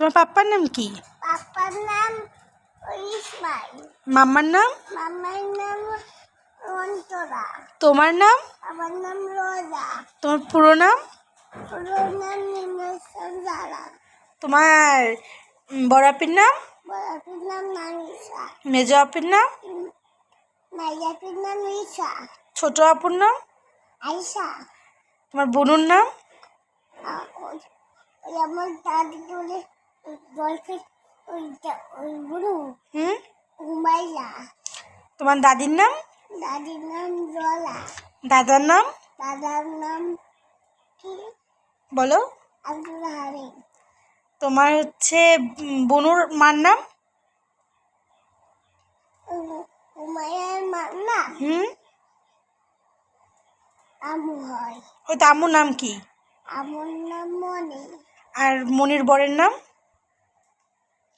তোমার পাপ্পার নাম কি? পাপ্পার নাম ইসমাইল। মাম্মার নাম? মামার নাম অন্তরা। তোমার নাম? আমার নাম রোজা। তোমার পুরো নাম? পুরো নাম জারা। তোমার বড় আপির নাম? বড়াপির নাম নানিসা মেজো আপির নাম? নাইজাপির নাম ঈশা। ছোট আপুর নাম? আইসা তোমার বোনুর নাম? আমার দাদি বলে তোমার দাদির নাম? দাদির নাম জলা দাদার নাম? দাদার নাম কি? বলো। আব্দুল হারিম তোমার হচ্ছে বনুর মার নাম? উমাইয়ার মার নাম? হুম? আমু হয়। ওই তো নাম কি? আমুর নাম মনি আর মনির বরের নাম?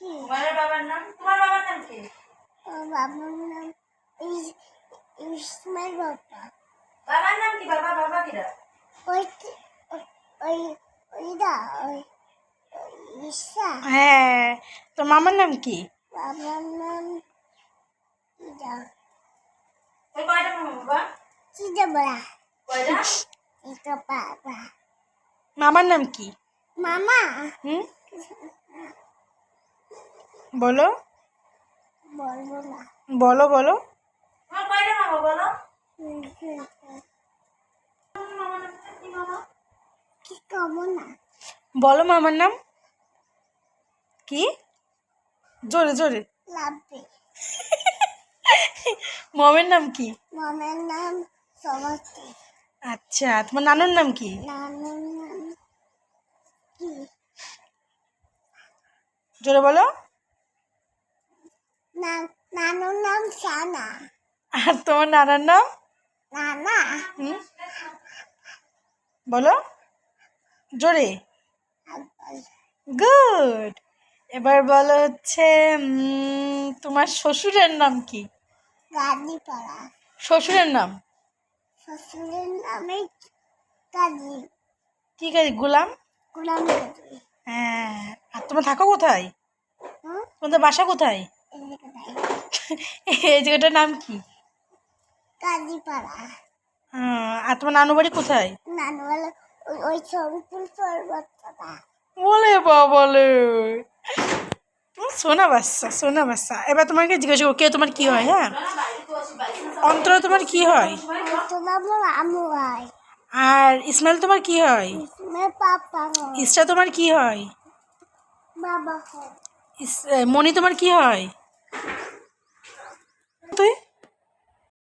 কি বাবার নাম? তোমার বাবার নাম কি? বাবার নাম ইসমাইল বাবা বাবার নাম কি? বাবা বাবা কিরা? ওই ওই- ওই ওইটা ওই ওই ঈশা। হ্যাঁ তোর মামার নাম কি? বাবার নাম কিটা ওই কয়টা মামা বাবা? কিটা বলা? কয়টা? এটা বাবা। মামার নাম কি? মামা? হুম? বলো। বলো বলো বলো। মামার নাম। কি? জোরে জোরে। মমের নাম কি? মামের নাম সমস্তি আচ্ছা তোমার নানুর নাম কি? নানুর নাম কি? জোরে বলো। নানুর নাম সানা। আর তোমার নানার নাম? নানা। বলো। জোরে। গুড। এবার বলো হচ্ছে তোমার শ্বশুরের নাম কি? গাদি পাড়া শ্বশুরের নাম? শ্বশুরের নামে গাদি কি কাজ? গোলাম? গুলাম হ্যাঁ। আর তোমরা থাকো কোথায়? তোমাদের বাসা কোথায়। এই জায়গাটার নাম কি? গাদি পাড়া হ্যাঁ, আর তোমার নানু বাড়ি কোথায়? নানু বলে ওই ওই পর্বতটা। বলে বলে সোনা বাচ্চা সোনা বাচ্চা। এবার তোমাকে জিজ্ঞাসা করো কে তোমার কি হয় হ্যাঁ? অন্তরা তোমার কি হয়? আর ইসমাইল তোমার কি হয়? ইসরা তোমার কি হয়? বাবা মণি তোমার কি হয়? Okay.